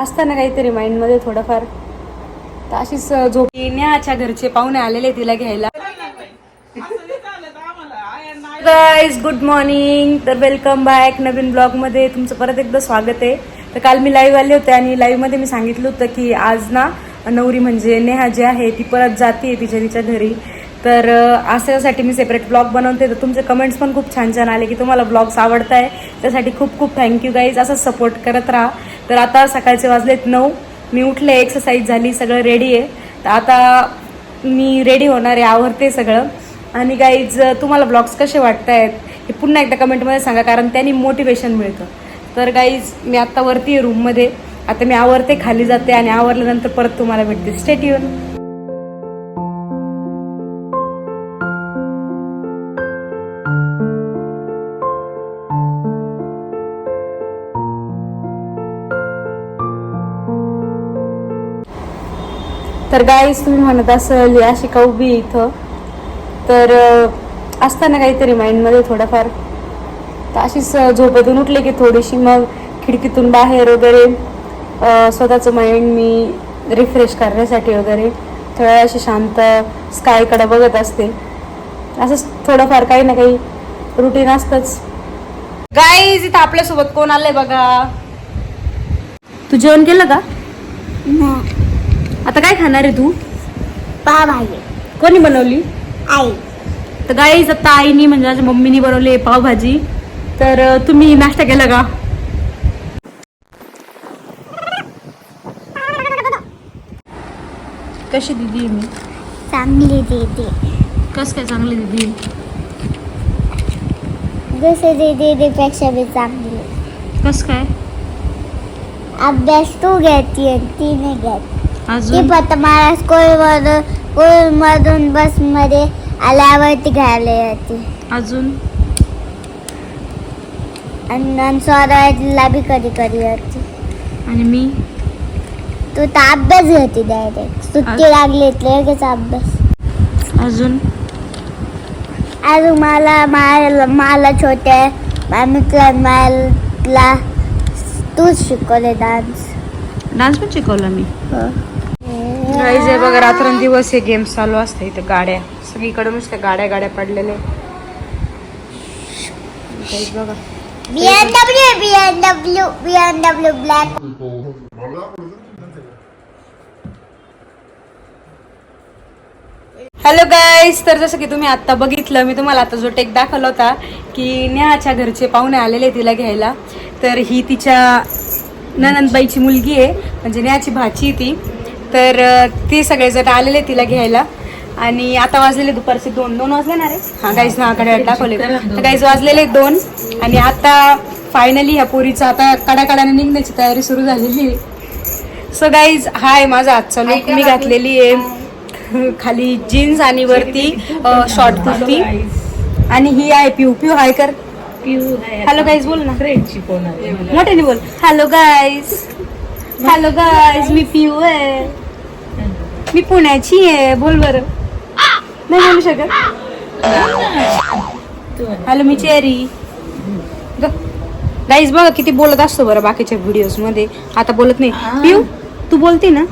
असताना काहीतरी माइंडमध्ये थोडंफार तर अशीच झोप. नेहाच्या घरचे पाहुणे आलेले तिला घ्यायला. गाईज गुड मॉर्निंग तर वेलकम बॅक नवीन ब्लॉगमध्ये तुमचं परत एकदा स्वागत आहे. तर काल मी लाईव्ह आले होते आणि लाईव्हमध्ये मी सांगितलं होतं की आज ना नवरी म्हणजे नेहा जी आहे ती परत जाते तिच्या तिच्या घरी. तर अशासाठी मी सेपरेट ब्लॉग बनवते. तर तुमचे कमेंट्स पण खूप छान छान आले की तुम्हाला ब्लॉग्स आवडत आहे त्यासाठी खूप खूप थँक्यू गाईज असं सपोर्ट करत राहा. तर आता सकाळचे वाजलेत नऊ. मी उठले एक्सरसाइज झाली सगळं रेडी आहे. तर आता मी रेडी होणार आहे आवडते सगळं. आणि गाईज तुम्हाला ब्लॉग्स कसे वाटत आहेत हे पुन्हा एकदा कमेंटमध्ये सांगा कारण त्यांनी मोटिवेशन मिळतं. तर गाईज मी आत्ता वरती आहे रूममध्ये आता मी आवरते खाली जाते आणि आवरल्यानंतर परत तुम्हाला भेटते. स्टेट येऊन तर गाईस तुम्ही म्हणत असाल या शिका उभी इथं. तर असताना काहीतरी माइंडमध्ये थोडंफार तर अशीच अं, झोपेतून उठले की थोडीशी मग खिडकीतून बाहेर वगैरे स्वतःचं माइंड मी रिफ्रेश करण्यासाठी वगैरे थोड्या अशी शांत स्कायकडे बघत असते. असंच थोडंफार काही ना काही रुटीन असतंच. गाईज इथं आपल्यासोबत कोण आलंय बघा? तू जेवण केलं का? आता काय खाणार आहे तू? पावभाजी. कोणी बनवली? आई. तर गाईज आता आईनी म्हणजे माझ्या मम्मीनी बनवली आहे पावभाजी. तर तुम्ही नाश्ता केला का? कशी दिदी मी? चांगली दीदी. कस काय चांगली दिदी? दुसरी दीदीपेक्षा बी चांगली. कस काय? अभ्यास तू घेते आणि ती नाही घेत. अजून? फक्त मला स्कूलमधून स्कूलमधून बसमध्ये आल्यावरती घ्यायला येते. अजून? आणि स्वराला बी कधी कधी येते. आणि मी? तू तर अभ्यास घेते डायरेक्ट सुट्टी लागली की लगेच अभ्यास. अजून? अजून मला मला मला छोट्या मामीतला मला तूच शिकवले डान्स डान्स पण शिकवला मी. गाईज आहे बघा रात्रंदिवस हे गेम्स चालू असते इथे गाड्या. सगळीकडे नुसत्या गाड्या गाड्या पडलेल्या गाईज बघा. BMW BMW BMW black hello guys तर जसं की तुम्ही आता बघितलं मी तुम्हाला आता जो टेक दाखवला होता की नेहाच्या घरचे पाहुणे आलेले तिला घ्यायला. तर ही तिच्या ननंदबाईची मुलगी आहे म्हणजे नेहाची भाची ती. तर ते सगळेजण आलेले तिला घ्यायला. आणि आता वाजलेले दुपारचे दोन. दोन वाजले ना रे हा. गाईज ना आकडे दाखवले. तर गाईज वाजलेले दोन. आणि आता फायनली ह्या पोरीचं आता कडाकडाने निघण्याची तयारी सुरू झालेली आहे. सो गाईज हा आहे माझा आजचा लुक मी घातलेली आहे. खाली जीन्स आणि वरती शॉर्ट कुर्ती. आणि ही आहे पिऊ पिऊ हाय कर. हॅलो गाईज बोल ना. मोठ्याने बोल. हॅलो गाईज हॅलो गाईज मी पिऊ आहे. मी पुण्याची आहे बोल बरं. नाही बोलू शकत. हॅलो मी चेरी. गाईज बघा किती बोलत असतो बरं बाकीच्या व्हिडिओजमध्ये. आता बोलत नाही. पिऊ तू बोलते ना?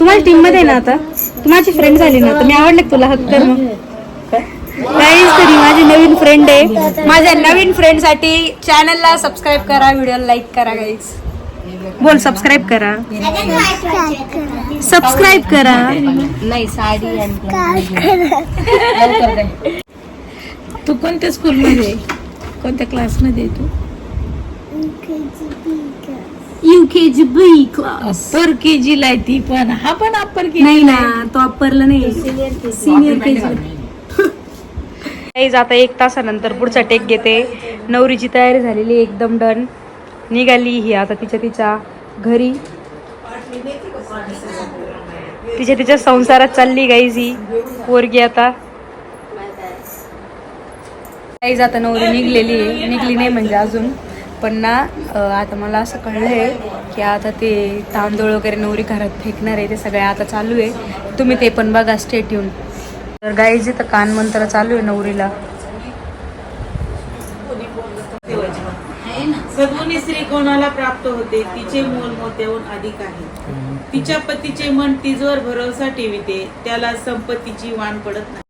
तू माझ्या टीममध्ये ना आता? तू माझी फ्रेंड झाली ना तर मी आवडले तुला हक्क कर मग गाईज तरी माझी नवीन फ्रेंड आहे. माझ्या नवीन फ्रेंडसाठी चॅनलला सबस्क्राईब करा व्हिडिओला लाईक करा गाईज बोल सबस्क्राईब करा. सबस्क्राईब करा. नाही साडी तू कोणत्या स्कूलमध्ये कोणत्या क्लासमध्ये तू? U K G B class upper K G ला आहे ती पण. हा पण अप्पर के नाही ना तो अप्परला नाही. सिनियर के जी आता एक तासानंतर पुढचा टेक घेते. नवरीची तयारी झालेली आहे, एकदम डन निघाली ही आता तिच्या तिच्या घरी. तिच्या तिच्या संसारात चालली गाईज ही. पोरगी आता. गाईज आता नवरी निघलेली आहे. निघली नाही म्हणजे अजून. पण ना आता मला असं कळलं आहे की आता ते तांदूळ वगैरे नवरी घरात फेकणार आहे. ते सगळं आता चालू आहे. तुम्ही ते पण बघा स्टेट येऊन तर गाईज इथं कान मंत्र चालू आहे नवरीला. आपली स्त्री कोणाला प्राप्त होते. तिचे मोल मोत्याहून अधिक आहे. तिच्या पतीचे मन तिजवर भरोसा ठेविते. त्याला संपत्तीची वाण पडत नाही.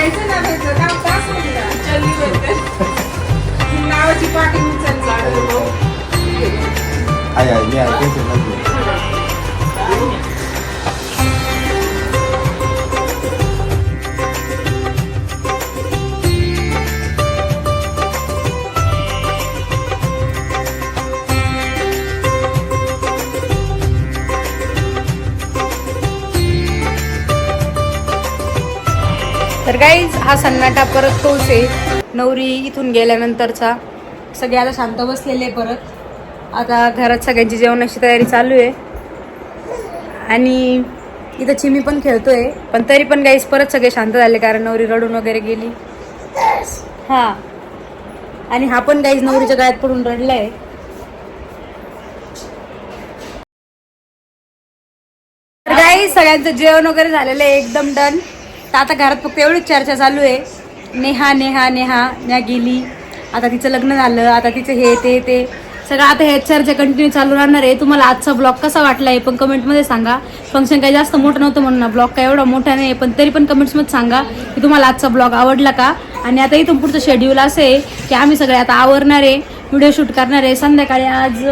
अजून लग्नात घेतलंच नाही नाव तुम्ही आहे आहे मी आहे गाईज हा सन्नाटा परत तोच आहे नवरी इथून गेल्यानंतरचा. सगळे आता शांत बसलेले आहे परत. आता घरात सगळ्यांची जेवणाची तयारी चालू आहे. आणि इथं चिमी पण खेळतोय. पण तरी पण गाईज परत सगळे शांत झाले कारण नवरी रडून वगैरे गेली. हा. आणि हा पण गाईज नवरीच्या गळ्यात पडून रडलाय. आहे सगळ्यांचं जेवण वगैरे झालेलं आहे. एकदम डन तर आता घरात फक्त एवढीच चर्चा चालू आहे. नेहा नेहा नेहा न्या गेली. आता तिचं लग्न झालं आता तिचं हे ते ते. सगळं आता हे चर्चा कंटिन्यू चालू राहणार आहे. तुम्हाला आजचा ब्लॉग कसा वाटला आहे पण कमेंटमध्ये सांगा. फंक्शन काही जास्त मोठं नव्हतं म्हणून ब्लॉग काय एवढा मोठा नाही पण तरी पण कमेंट्समध्ये सांगा की तुम्हाला आजचा ब्लॉग आवडला का? आणि आता इथून पुढचं शेड्यूल असं आहे की आम्ही सगळे आता आवरणार आहे व्हिडिओ शूट करणार आहे. संध्याकाळी आज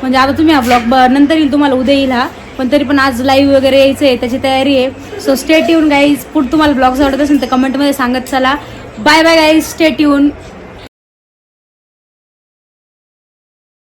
म्हणजे आता तुम्ही हा ब्लॉग नंतर येईल तुम्हाला उद्या येईल हा. पण तरी पण आज लाईव्ह वगैरे यायचं आहे त्याची तयारी आहे. सो स्टेट येऊन गाईज पुढे तुम्हाला ब्लॉग्स आवडत असेल तर कमेंटमध्ये सांगत चला. बाय बाय गाईज स्टेट येऊन